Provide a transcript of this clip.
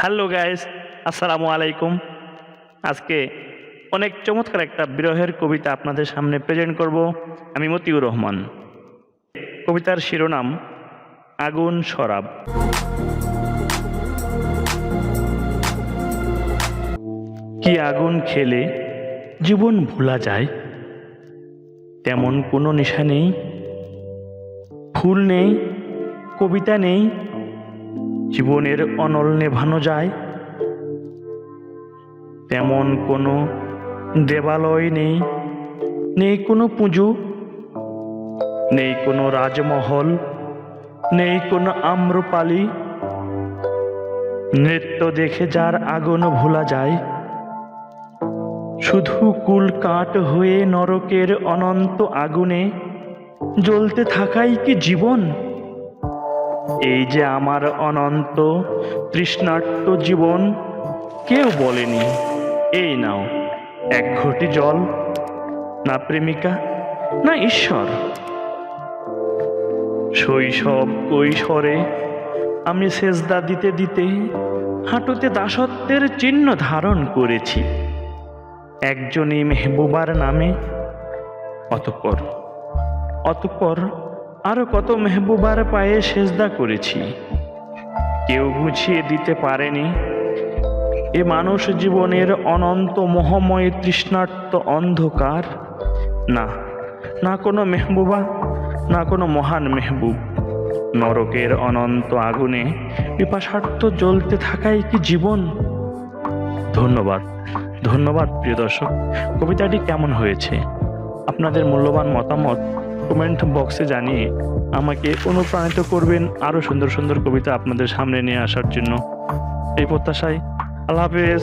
Hello guys, আসসালামু আলাইকুম। আজকে অনেক চমৎকার একটা বিরহের কবিতা আপনাদের সামনে প্রেজেন্ট করব। আমি মতিউর রহমান। কবিতার শিরোনাম, আগুন শরাব কি আগুন খেলে জীবন ভোলা যায়? তেমন কোনো নেশা নেই? ফুল নেই? কবিতা নেই? জীবনের অনল নেভানো যায়। তেমন কোনো দেবালয় নেই নেই কোনো পুজো, নেই কোনো রাজমহল, নেই কোনো আম্রপালি। নৃত্য দেখে যার আগুন ভোলা যায়। শুধু কুল কাঠ হয়ে নরকের অনন্ত আগুনে জ্বলতে থাকাই কি জীবন? এই যে আমার অনন্ত তৃষ্ণার্ত জীবন, কেউ বলেনি, এই নাও, এক ঘটি জল, না প্রেমিকা, না ঈশ্বর। শৈশব কৈশোরে আমি সেজদা দিতে দিতে হাঁটুতে দাসত্বের চিহ্ন ধারণ করেছি। একজনই মেহবুবার নামে, অতঃপর অতঃপর আরও কত মেহবুবার পায়ে সেজদা করেছি। কেউ বুঝিয়ে দিতে পারেনি। এ মানুষ জীবনের অনন্ত মহময় তৃষ্ণার্ত অন্ধকার। না না কোনো মেহবুবা, না কোনো মহান মেহবুব। নরকের অনন্ত আগুনে পিপাসার্থ জ্বলতে থাকাই কি জীবন? ধন্যবাদ ধন্যবাদ প্রিয় দর্শক। কবিতাটি কেমন হয়েছে? আপনাদের মূল্যবান মতামত কমেন্ট বক্সে জানিয়ে আমাকে অনুপ্রাণিত করবেন আরও সুন্দর সুন্দর কবিতা আপনাদের সামনে নিয়ে আসার জন্য। এই প্রত্যাশায় আল্লাহ হাফেজ।